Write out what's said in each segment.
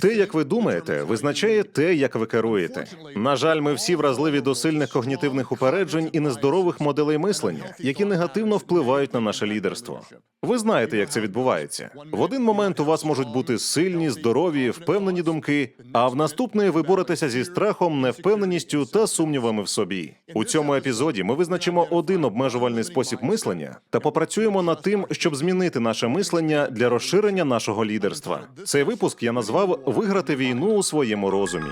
Те, як ви думаєте, визначає те, як ви керуєте. На жаль, ми всі вразливі до сильних когнітивних упереджень і нездорових моделей мислення, які негативно впливають на наше лідерство. Ви знаєте, як це відбувається. В один момент у вас можуть бути сильні, здорові, впевнені думки, а в наступний ви боретеся зі страхом, невпевненістю та сумнівами в собі. У цьому епізоді ми визначимо один обмежувальний спосіб мислення та попрацюємо над тим, щоб змінити наше мислення для розширення нашого лідерства. Цей випуск я назвав Виграти війну у своєму розумі.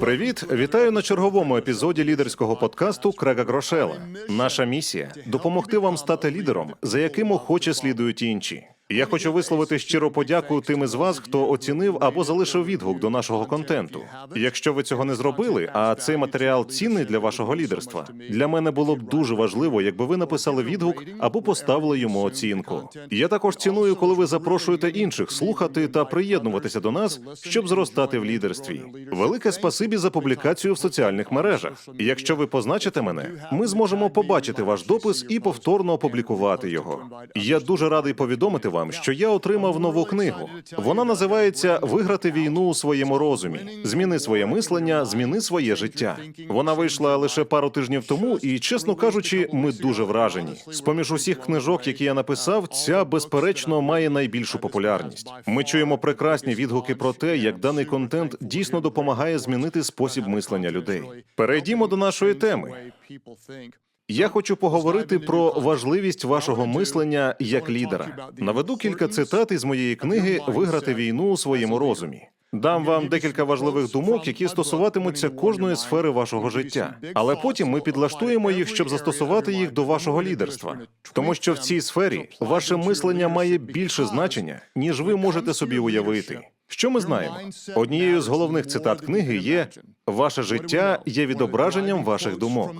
Привіт, вітаю на черговому епізоді лідерського подкасту Крега Грошела. Наша місія допомогти вам стати лідером, за яким охоче слідують інші. Я хочу висловити щиро подяку тим із вас, хто оцінив або залишив відгук до нашого контенту. Якщо ви цього не зробили, а цей матеріал цінний для вашого лідерства, для мене було б дуже важливо, якби ви написали відгук або поставили йому оцінку. Я також ціную, коли ви запрошуєте інших слухати та приєднуватися до нас, щоб зростати в лідерстві. Велике спасибі за публікацію в соціальних мережах. Якщо ви позначите мене, ми зможемо побачити ваш допис і повторно опублікувати його. Я дуже радий повідомити вам, що я отримав нову книгу. Вона називається Виграти війну у своєму розумі. Зміни своє мислення, зміни своє життя. Вона вийшла лише пару тижнів тому, і, чесно кажучи, ми дуже вражені. З поміж усіх книжок, які я написав, ця безперечно має найбільшу популярність. Ми чуємо прекрасні відгуки про те, як даний контент дійсно допомагає змінити спосіб мислення людей. Перейдімо до нашої теми. Я хочу поговорити про важливість вашого мислення як лідера. Наведу кілька цитат із моєї книги Виграти війну у своєму розумі. Дам вам декілька важливих думок, які стосуватимуться кожної сфери вашого життя. Але потім ми підлаштуємо їх, щоб застосувати їх до вашого лідерства. Тому що в цій сфері ваше мислення має більше значення, ніж ви можете собі уявити. Що ми знаємо? Однією з головних цитат книги є ваше життя є відображенням ваших думок.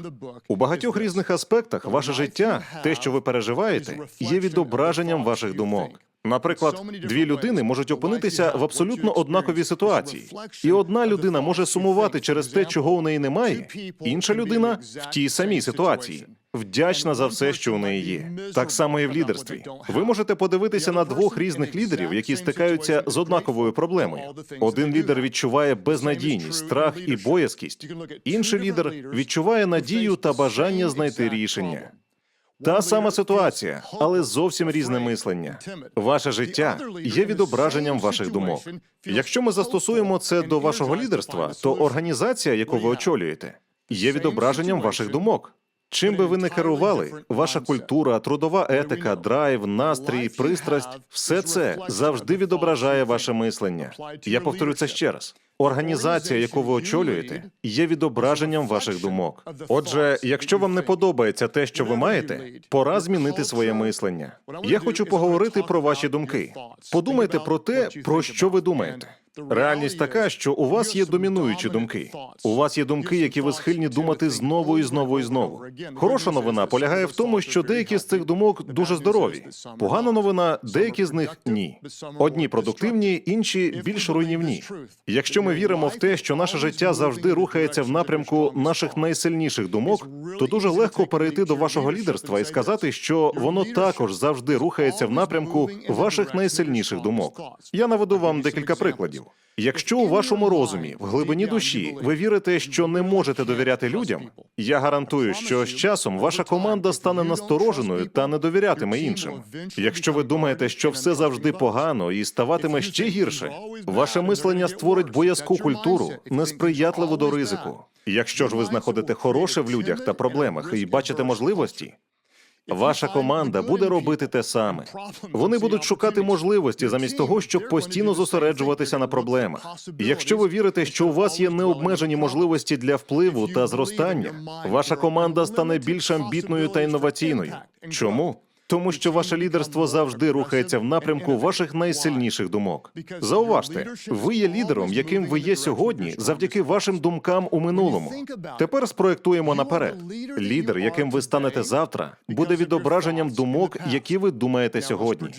У багатьох різних аспектах ваше життя, те, що ви переживаєте, є відображенням ваших думок. Наприклад, дві людини можуть опинитися в абсолютно однаковій ситуації, і одна людина може сумувати через те, чого у неї немає, інша людина в тій самій ситуації. Вдячна за все, що у неї є. Так само і в лідерстві. Ви можете подивитися на двох різних лідерів, які стикаються з однаковою проблемою. Один лідер відчуває безнадійність, страх і боязкість. Інший лідер відчуває надію та бажання знайти рішення. Та сама ситуація, але зовсім різне мислення. Ваше життя є відображенням ваших думок. Якщо ми застосуємо це до вашого лідерства, то організація, яку ви очолюєте, є відображенням ваших думок. Чим би ви не керували, ваша культура, трудова етика, драйв, настрій, пристрасть все це завжди відображає ваше мислення. Я повторю це ще раз. Організація, яку ви очолюєте, є відображенням ваших думок. Отже, якщо вам не подобається те, що ви маєте, пора змінити своє мислення. Я хочу поговорити про ваші думки. Подумайте про те, про що ви думаєте. Реальність така, що у вас є домінуючі думки. У вас є думки, які ви схильні думати знову і знову і знову. Хороша новина полягає в тому, що деякі з цих думок дуже здорові. Погана новина, деякі з них ні. Одні продуктивні, інші більш руйнівні. Якщо ми віримо в те, що наше життя завжди рухається в напрямку наших найсильніших думок, то дуже легко перейти до вашого лідерства і сказати, що воно також завжди рухається в напрямку ваших найсильніших думок. Я наведу вам декілька прикладів. Якщо у вашому розумі, в глибині душі, ви вірите, що не можете довіряти людям, я гарантую, що з часом ваша команда стане настороженою та не довірятиме іншим. Якщо ви думаєте, що все завжди погано і ставатиме ще гірше, ваше мислення створить боязку культуру, несприятливу до ризику. Якщо ж ви знаходите хороше в людях та проблемах і бачите можливості, Ваша команда буде робити те саме. Вони будуть шукати можливості замість того, щоб постійно зосереджуватися на проблемах. Якщо ви вірите, що у вас є необмежені можливості для впливу та зростання, ваша команда стане більш амбітною та інноваційною. Чому? Тому що ваше лідерство завжди рухається в напрямку ваших найсильніших думок. Зауважте, ви є лідером, яким ви є сьогодні, завдяки вашим думкам у минулому. Тепер спроектуємо наперед. Лідер, яким ви станете завтра, буде відображенням думок, які ви думаєте сьогодні.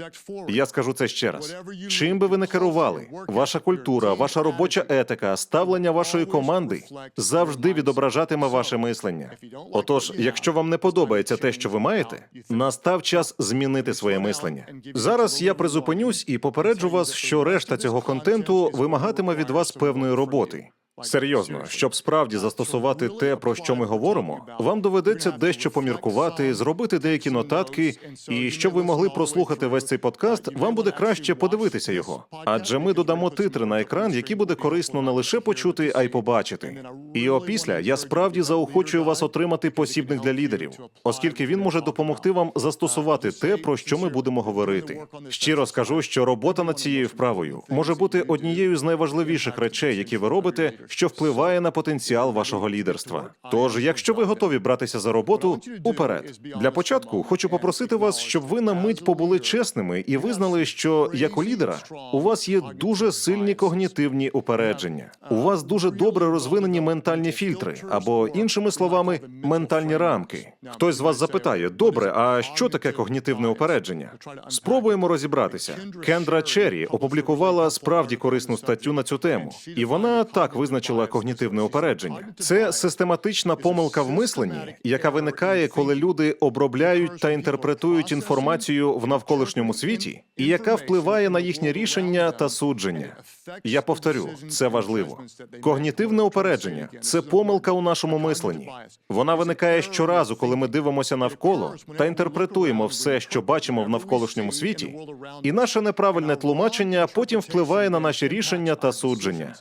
Я скажу це ще раз. Чим би ви не керували, ваша культура, ваша робоча етика, ставлення вашої команди завжди відображатиме ваше мислення. Отож, якщо вам не подобається те, що ви маєте, настав час час змінити своє мислення. Зараз я призупинюсь і попереджу вас, що решта цього контенту вимагатиме від вас певної роботи. Серйозно, щоб справді застосувати те, про що ми говоримо, вам доведеться дещо поміркувати, зробити деякі нотатки, і щоб ви могли прослухати весь цей подкаст, вам буде краще подивитися його. Адже ми додамо титри на екран, які буде корисно не лише почути, а й побачити. І опісля я справді заохочую вас отримати посібник для лідерів, оскільки він може допомогти вам застосувати те, про що ми будемо говорити. Щиро скажу, що робота над цією вправою може бути однією з найважливіших речей, які ви робите, що впливає на потенціал вашого лідерства. Тож, якщо ви готові братися за роботу, уперед. Для початку хочу попросити вас, щоб ви на мить побули чесними і визнали, що як у лідера у вас є дуже сильні когнітивні упередження. У вас дуже добре розвинені ментальні фільтри, або іншими словами, ментальні рамки. Хтось з вас запитає: добре, а що таке когнітивне упередження? Спробуємо розібратися. Кендра Черрі опублікувала справді корисну статтю на цю тему, і вона так визначила когнітивне упередження. Це систематична помилка в мисленні, яка виникає, коли люди обробляють та інтерпретують інформацію в навколишньому світі, і яка впливає на їхнє рішення та судження. Я повторю, це важливо. Когнітивне упередження це помилка у нашому мисленні. Вона виникає щоразу, коли ми дивимося навколо та інтерпретуємо все, що бачимо в навколишньому світі, і наше неправильне тлумачення потім впливає на наші рішення та судження.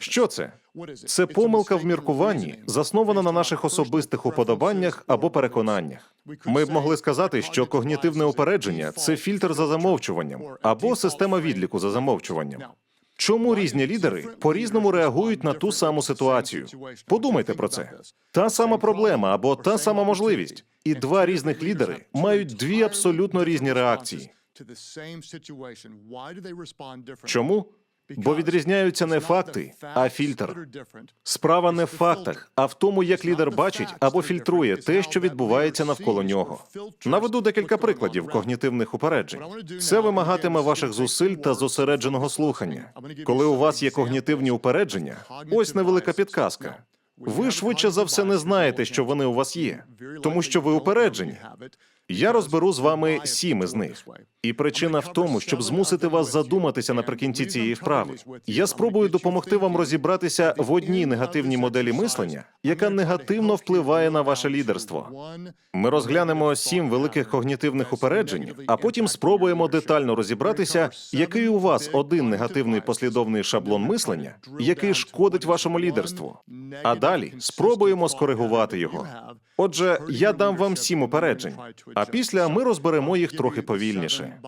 Що це? Це помилка в міркуванні, заснована на наших особистих уподобаннях або переконаннях. Ми б могли сказати, що когнітивне упередження це фільтр за замовчуванням або система відліку за замовчуванням. Чому різні лідери по-різному реагують на ту саму ситуацію? Подумайте про це. Та сама проблема або та сама можливість, і два різних лідери мають дві абсолютно різні реакції. Чому? Бо відрізняються не факти, а фільтр. Справа не в фактах, а в тому, як лідер бачить або фільтрує те, що відбувається навколо нього. Наведу декілька прикладів когнітивних упереджень. Це вимагатиме ваших зусиль та зосередженого слухання. Коли у вас є когнітивні упередження, ось невелика підказка. Ви швидше за все не знаєте, що вони у вас є, тому що ви упереджені. Я розберу з вами сім із них. І причина в тому, щоб змусити вас задуматися наприкінці цієї вправи. Я спробую допомогти вам розібратися в одній негативній моделі мислення, яка негативно впливає на ваше лідерство. Ми розглянемо сім великих когнітивних упереджень, а потім спробуємо детально розібратися, який у вас один негативний послідовний шаблон мислення, який шкодить вашому лідерству. А далі спробуємо скоригувати його. Отже, я дам вам сім упереджень, а після ми розберемо їх трохи повільніше.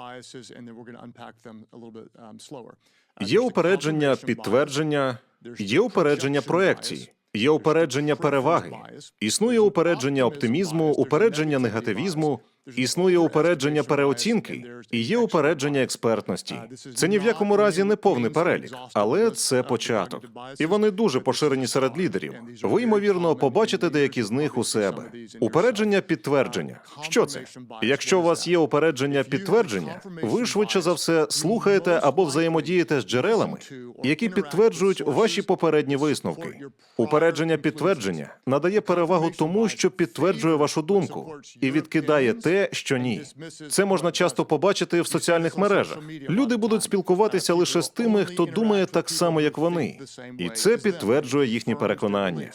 Є упередження підтвердження, є упередження проекцій, є упередження переваги, існує упередження оптимізму, упередження негативізму. Існує упередження переоцінки і є упередження експертності. Це ні в якому разі не повний перелік, але це початок. І вони дуже поширені серед лідерів. Ви ймовірно побачите деякі з них у себе. Упередження підтвердження. Що це? Якщо у вас є упередження підтвердження, ви швидше за все слухаєте або взаємодієте з джерелами, які підтверджують ваші попередні висновки. Упередження підтвердження надає перевагу тому, що підтверджує вашу думку і відкидає те те, що ні. Це можна часто побачити в соціальних мережах. Люди будуть спілкуватися лише з тими, хто думає так само, як вони, і це підтверджує їхні переконання.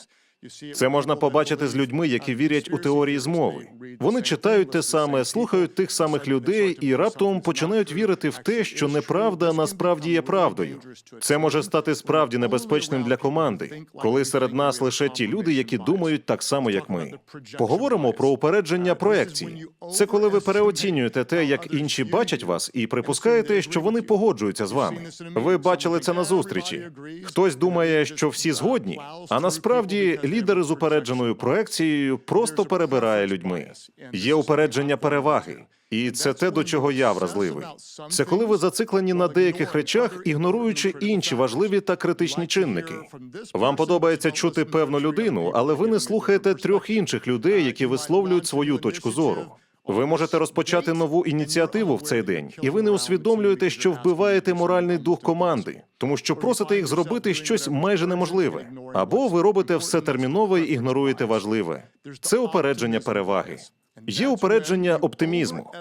Це можна побачити з людьми, які вірять у теорії змови. Вони читають те саме, слухають тих самих людей і раптом починають вірити в те, що неправда насправді є правдою. Це може стати справді небезпечним для команди, коли серед нас лише ті люди, які думають так само, як ми. Поговоримо про упередження проекцій. Це коли ви переоцінюєте те, як інші бачать вас, і припускаєте, що вони погоджуються з вами. Ви бачили це на зустрічі. Хтось думає, що всі згодні, а насправді лідер з упередженою проекцією просто перебирає людьми. Є упередження переваги. І це те, до чого я вразливий. Це коли ви зациклені на деяких речах, ігноруючи інші важливі та критичні чинники. Вам подобається чути певну людину, але ви не слухаєте трьох інших людей, які висловлюють свою точку зору. Ви можете розпочати нову ініціативу в цей день, і ви не усвідомлюєте, що вбиваєте моральний дух команди, тому що просите їх зробити щось майже неможливе. Або ви робите все термінове і ігноруєте важливе. Це упередження переваги. Є упередження оптимізму.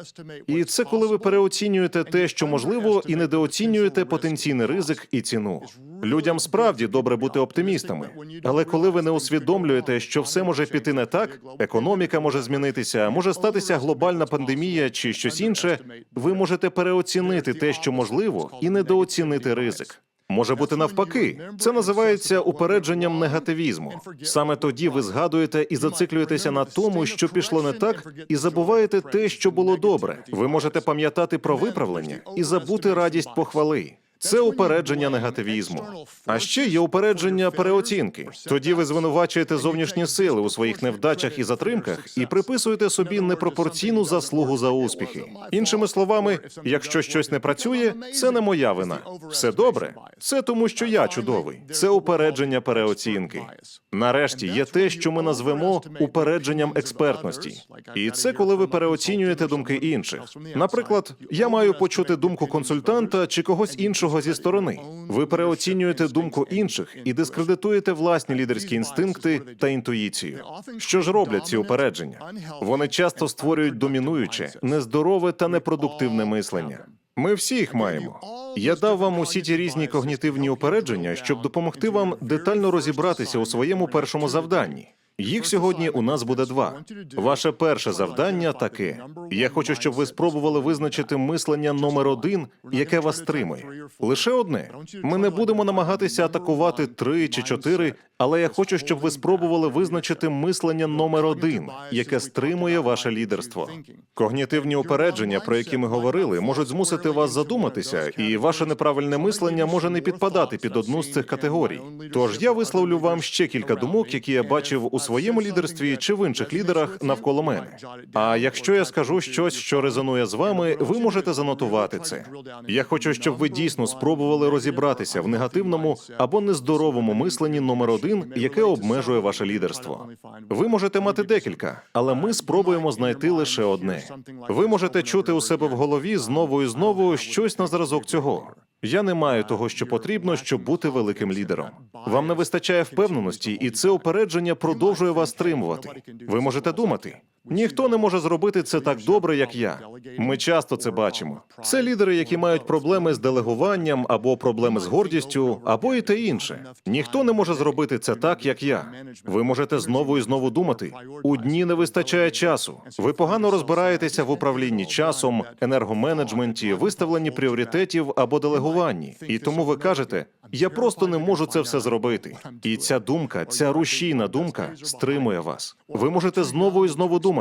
І це коли ви переоцінюєте те, що можливо, і недооцінюєте потенційний ризик і ціну. Людям справді добре бути оптимістами, але коли ви не усвідомлюєте, що все може піти не так, економіка може змінитися, може статися глобальна пандемія чи щось інше, ви можете переоцінити те, що можливо, і недооцінити ризик. Може бути навпаки, це називається упередженням негативізму. Саме тоді ви згадуєте і зациклюєтеся на тому, що пішло не так, і забуваєте те, що було добре. Ви можете пам'ятати про виправлення і забути радість похвали. Це упередження негативізму. А ще є упередження переоцінки. Тоді ви звинувачуєте зовнішні сили у своїх невдачах і затримках і приписуєте собі непропорційну заслугу за успіхи. Іншими словами, якщо щось не працює, це не моя вина. Все добре. Це тому, що я чудовий. Це упередження переоцінки. Нарешті є те, що ми назвемо упередженням експертності, і це коли ви переоцінюєте думки інших. Наприклад, я маю почути думку консультанта чи когось іншого зі сторони. Ви переоцінюєте думку інших і дискредитуєте власні лідерські інстинкти та інтуїцію. Що ж роблять ці упередження? Вони часто створюють домінуюче, нездорове та непродуктивне мислення. Ми всі їх маємо. Я дав вам усі ті різні когнітивні упередження, щоб допомогти вам детально розібратися у своєму першому завданні. Їх сьогодні у нас буде два. Ваше перше завдання таке: я хочу, щоб ви спробували визначити мислення номер один, яке вас стримує. Лише одне. Ми не будемо намагатися атакувати три чи чотири, але я хочу, щоб ви спробували визначити мислення номер один, яке стримує ваше лідерство. Когнітивні упередження, про які ми говорили, можуть змусити вас задуматися, і ваше неправильне мислення може не підпадати під одну з цих категорій. Тож я висловлю вам ще кілька думок, які я бачив у своєму лідерстві чи в інших лідерах навколо мене. А якщо я скажу щось, що резонує з вами, ви можете занотувати це. Я хочу, щоб ви дійсно спробували розібратися в негативному або нездоровому мисленні номер один, яке обмежує ваше лідерство. Ви можете мати декілька, але ми спробуємо знайти лише одне. Ви можете чути у себе в голові знову і знову щось на зразок цього. Я не маю того, що потрібно, щоб бути великим лідером. Вам не вистачає впевненості, і це упередження продовжує вас стримувати. Ви можете думати. Ніхто не може зробити це так добре, як я. Ми часто це бачимо. Це лідери, які мають проблеми з делегуванням або проблеми з гордістю, або і те інше. Ніхто не може зробити це так, як я. Ви можете знову і знову думати. У дні не вистачає часу. Ви погано розбираєтеся в управлінні часом, енергоменеджменті, виставленні пріоритетів або делегуванні. І тому ви кажете: я просто не можу це все зробити. І ця думка, ця рушійна думка стримує вас. Ви можете знову і знову думати,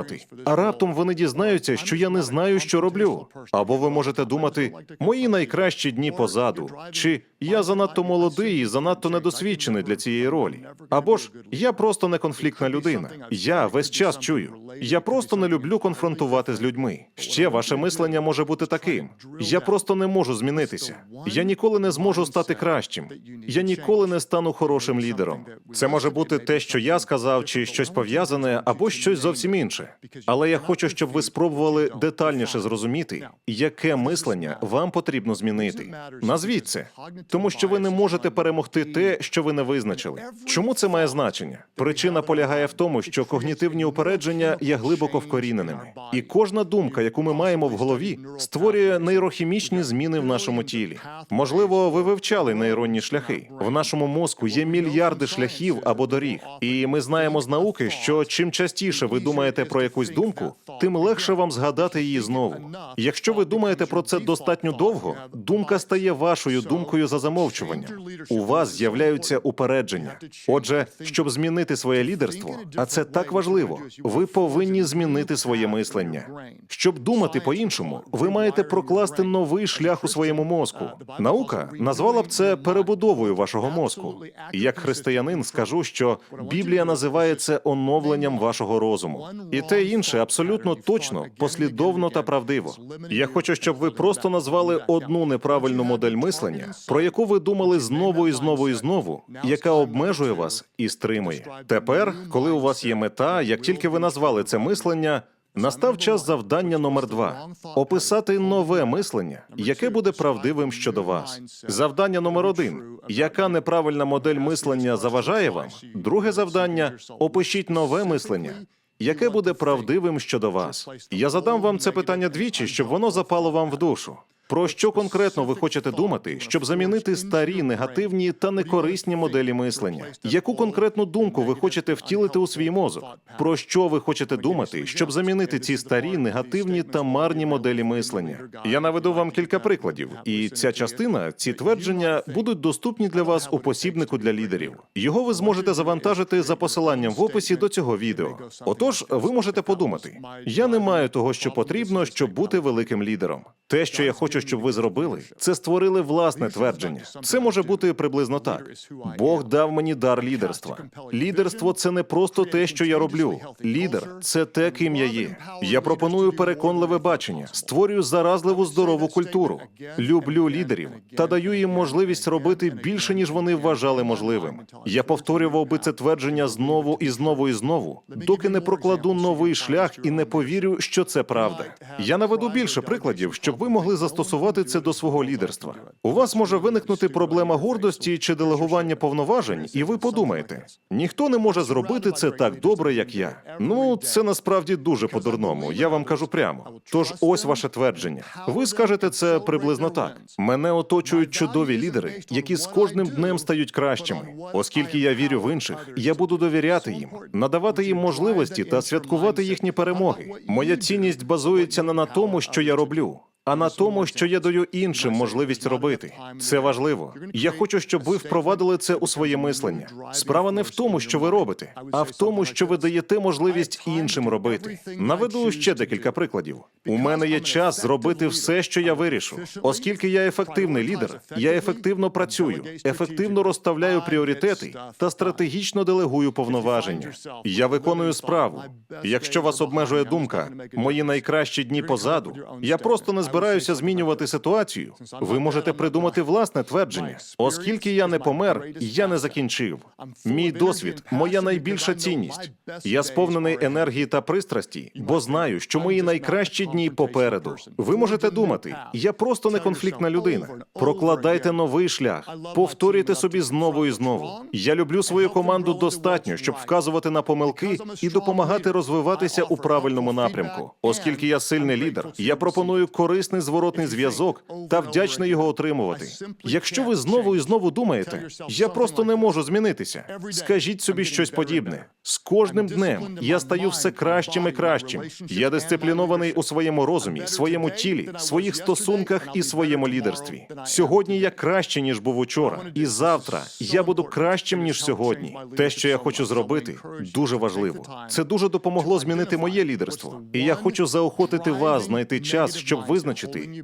а раптом вони дізнаються, що я не знаю, що роблю. Або ви можете думати, мої найкращі дні позаду, чи я занадто молодий і занадто недосвідчений для цієї ролі. Або ж я просто не конфліктна людина. Я весь час чую. Я просто не люблю конфронтувати з людьми. Ще ваше мислення може бути таким: я просто не можу змінитися. Я ніколи не зможу стати кращим. Я ніколи не стану хорошим лідером. Це може бути те, що я сказав, чи щось пов'язане, або щось зовсім інше. Але я хочу, щоб ви спробували детальніше зрозуміти, яке мислення вам потрібно змінити. Назвіть це, тому що ви не можете перемогти те, що ви не визначили. Чому це має значення? Причина полягає в тому, що когнітивні упередження є глибоко вкоріненими, і кожна думка, яку ми маємо в голові, створює нейрохімічні зміни в нашому тілі. Можливо, ви вивчали нейронні шляхи. В нашому мозку є мільярди шляхів або доріг, і ми знаємо з науки, що чим частіше ви думаєте про якусь думку, тим легше вам згадати її знову. Якщо ви думаєте про це достатньо довго, думка стає вашою думкою за замовчуванням. У вас з'являються упередження. Отже, щоб змінити своє лідерство, а це так важливо, ви повинні змінити своє мислення. Щоб думати по-іншому, ви маєте прокласти новий шлях у своєму мозку. Наука назвала б це перебудовою вашого мозку. Як християнин скажу, що Біблія називає це оновленням вашого розуму, і те інше абсолютно точно, послідовно та правдиво. Я хочу, щоб ви просто назвали одну неправильну модель мислення, про яку ви думали знову і знову і знову, яка обмежує вас і стримує. Тепер, коли у вас є мета, як тільки ви назвали це мислення. Настав час завдання номер два описати нове мислення, яке буде правдивим щодо вас. Завдання номер один яка неправильна модель мислення заважає вам? Друге завдання опишіть нове мислення, яке буде правдивим щодо вас. Я задам вам це питання двічі, щоб воно запало вам в душу. Про що конкретно ви хочете думати, щоб замінити старі негативні та некорисні моделі мислення? Яку конкретну думку ви хочете втілити у свій мозок? Про що ви хочете думати, щоб замінити ці старі негативні та марні моделі мислення? Я наведу вам кілька прикладів, і ця частина, ці твердження будуть доступні для вас у посібнику для лідерів. Його ви зможете завантажити за посиланням в описі до цього відео. Отож, ви можете подумати: я не маю того, що потрібно, щоб бути великим лідером. Те, що я хочу, щоб ви зробили, це створили власне твердження. Це може бути приблизно так. Бог дав мені дар лідерства. Лідерство це не просто те, що я роблю. Лідер це те, ким я є. Я пропоную переконливе бачення, створюю заразливу здорову культуру. Люблю лідерів та даю їм можливість робити більше, ніж вони вважали можливим. Я повторював би це твердження знову і знову і знову, доки не прокладу новий шлях і не повірю, що це правда. Я наведу більше прикладів, щоб ви могли застосувати це до свого лідерства. У вас може виникнути проблема гордості чи делегування повноважень, і ви подумаєте, ніхто не може зробити це так добре, як я. Ну, це насправді дуже по-дурному. Я вам кажу прямо. Тож ось ваше твердження. Ви скажете це приблизно так: мене оточують чудові лідери, які з кожним днем стають кращими. Оскільки я вірю в інших, я буду довіряти їм, надавати їм можливості та святкувати їхні перемоги. Моя цінність базується не на тому, що я роблю. А на тому, що я даю іншим можливість робити, це важливо. Я хочу, щоб ви впровадили це у своє мислення. Справа не в тому, що ви робите, а в тому, що ви даєте можливість іншим робити. Наведу ще декілька прикладів. У мене є час зробити все, що я вирішу. Оскільки я ефективний лідер, я ефективно працюю, ефективно розставляю пріоритети та стратегічно делегую повноваження. Я виконую справу. Якщо вас обмежує думка, мої найкращі дні позаду, я просто не збираюся змінювати ситуацію. Ви можете придумати власне твердження. Оскільки я не помер, я не закінчив. Мій досвід, моя найбільша цінність. Я сповнений енергії та пристрасті, бо знаю, що мої найкращі дні попереду. Ви можете думати, я просто не конфліктна людина. Прокладайте новий шлях, повторюйте собі знову і знову. Я люблю свою команду достатньо, щоб вказувати на помилки і допомагати розвиватися у правильному напрямку. Оскільки я сильний лідер, я пропоную корисний зворотний зв'язок та вдячний його отримувати. Якщо ви знову і знову думаєте, я просто не можу змінитися. Скажіть собі щось подібне. З кожним днем я стаю все кращим і кращим. Я дисциплінований у своєму розумі, своєму тілі, своїх стосунках і своєму лідерстві. Сьогодні я краще ніж був учора, і завтра я буду кращим ніж сьогодні. Те, що я хочу зробити, дуже важливо. Це дуже допомогло змінити моє лідерство. І я хочу заохотити вас знайти час, щоб визначити,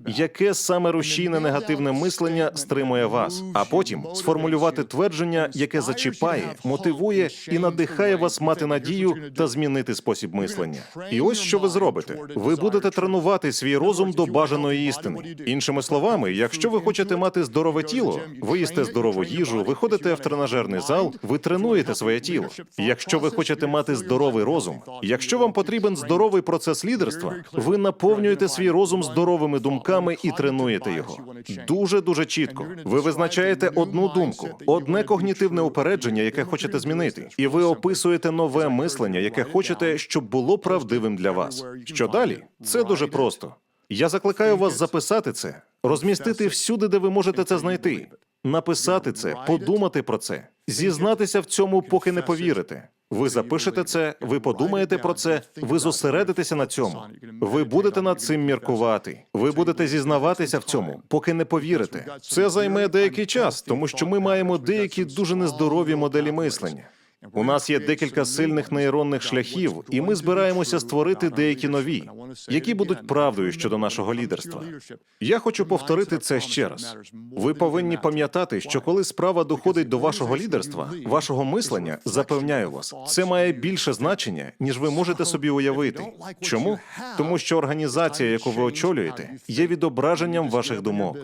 яке саме рушійне негативне мислення стримує вас, а потім сформулювати твердження, яке зачіпає, мотивує і надихає вас мати надію та змінити спосіб мислення. І ось що ви зробите: ви будете тренувати свій розум до бажаної істини. Іншими словами, якщо ви хочете мати здорове тіло, ви їсте здорову їжу, ви ходите в тренажерний зал, ви тренуєте своє тіло. Якщо ви хочете мати здоровий розум, якщо вам потрібен здоровий процес лідерства, ви наповнюєте свій розум здоровими думками і тренуєте його. Дуже дуже чітко. Ви визначаєте одну думку, одне когнітивне упередження, яке хочете змінити, і ви описуєте нове мислення, яке хочете, щоб було правдивим для вас. Що далі? Це дуже просто. Я закликаю вас записати це, розмістити всюди, де ви можете це знайти, написати це, подумати про це, зізнатися в цьому, поки не повірите. Ви запишете це, ви подумаєте про це, ви зосередитеся на цьому. Ви будете над цим міркувати. Ви будете зізнаватися в цьому, поки не повірите. Це займе деякий час, тому що ми маємо деякі дуже нездорові моделі мислення. У нас є декілька сильних нейронних шляхів, і ми збираємося створити деякі нові, які будуть правдою щодо нашого лідерства. Я хочу повторити це ще раз. Ви повинні пам'ятати, що коли справа доходить до вашого лідерства, вашого мислення, запевняю вас, це має більше значення, ніж ви можете собі уявити. Чому? Тому що організація, яку ви очолюєте, є відображенням ваших думок.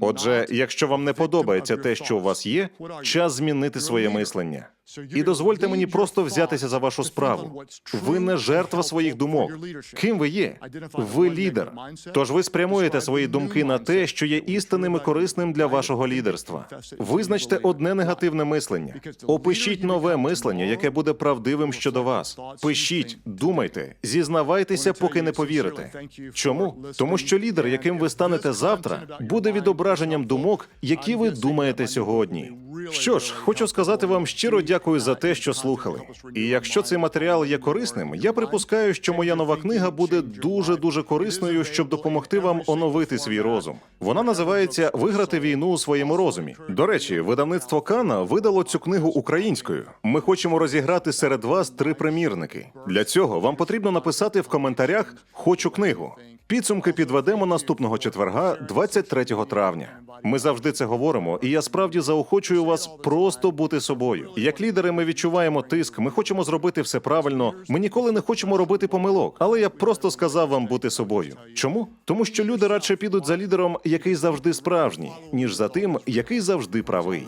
Отже, якщо вам не подобається те, що у вас є, час змінити своє мислення. І дозвольте мені просто взятися за вашу справу. Ви не жертва своїх думок. Ким ви є? Ви лідер. Тож ви спрямуєте свої думки на те, що є істинним і корисним для вашого лідерства. Визначте одне негативне мислення. Опишіть нове мислення, яке буде правдивим щодо вас. Пишіть, думайте, зізнавайтеся, поки не повірите. Чому? Тому що лідер, яким ви станете завтра, буде відображенням думок, які ви думаєте сьогодні. Що ж, хочу сказати вам щиро дякую за те, що слухали. І якщо цей матеріал є корисним, я припускаю, що моя нова книга буде дуже дуже корисною, щоб допомогти вам оновити свій розум. Вона називається Виграти війну у своєму розумі. До речі, видавництво Кана видало цю книгу українською. Ми хочемо розіграти серед вас три примірники. Для цього вам потрібно написати в коментарях Хочу книгу. Підсумки підведемо наступного четверга, 23 травня. Ми завжди це говоримо, і я справді заохочую вас просто бути собою. Як лідери, ми відчуваємо тиск. Ми хочемо зробити все правильно. Ми ніколи не хочемо робити помилок. Але я просто сказав вам бути собою. Чому? Тому що люди радше підуть за лідером, який завжди справжній, ніж за тим, який завжди правий.